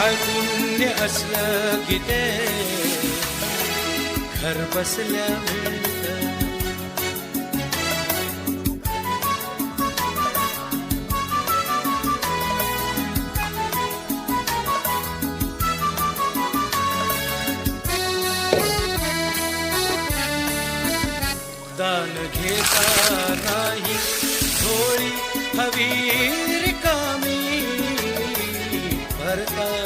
काळपुण्य असलं की ते घर बसल्या मिळत दान घेता नाही थोडी हवी रिकामी भरता